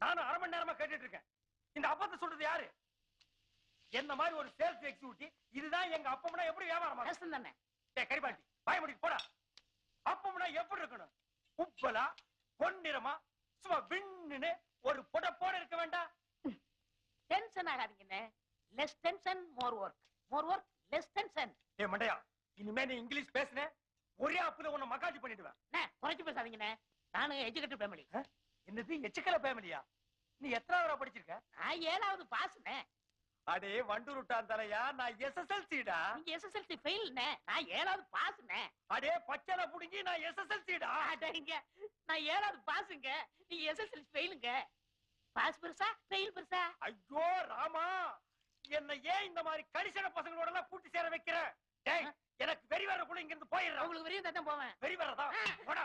நானும் அரை மணி நேரமா கேட்டுட்டு இருக்கேன். இந்த அப்பத்தை சொல்றது யாரு? என்ன மாதிரி ஒரு சேல்ஸ் எக்ஸிக்யூட்டிவ் இதுதான் எங்க அப்பம்னா எப்படி வியாபாரம்? கஷ்டம் தானே. டேய் கரிபாட்டி பாய முடிக்கு போடா. அப்பம்னா எப்படி இருக்கணும்? உப்பலா பொன்னிறமா சும்மா விண்ணுன்னு ஒரு புடப்போட இருக்க வேண்டாம் tension ஆகாதீங்கண்ணே less tension more work more work less tension ஏ மண்டையா இனிமே நீ இங்கிலீஷ் பேசுன ஒரே அப்புல உன்னை மகாஜி பண்ணிடுவேன். குறைச்சு பேசாதீங்கண்ணே நானும் எஜுகேட்டட் ஃபேமிலி? என்னது எச்சுக்கல ஃபேமிலியா நீ எத்தனாவது படிச்சிருக்க? நான் ஏழாவது பாஸ்ண்ணே அடே வண்டூருட்டான் தலையா நான் எஸ்எஸ்எல்சிடா நீங்க எஸ்எஸ்எல்சி ஃபெயில்ண்ணே நான் ஏழாவது பாஸ்ண்ணே அடே பச்சனை புடுங்கி நான் எஸ்எஸ்எல்சிடா அடங்க நான் ஏழாவது பாஸுங்க நீங்க எஸ்எஸ்எல்சி ஃபெயிலுங்க பாஸ் பெருசா ஃபெயில் பெருசா? ஐயோ ராமா! என்ன ஏன் இந்த மாதிரி கரிசன பசங்களோட எல்லாம் கூட்டி சேர வைக்கிற? டேய் எனக்கு வெறி வரக்குள்ள இங்க இருந்து போயிடுறேன் உங்களுக்கு வரையும் தான் போவேன். வெறி வரதா போடா.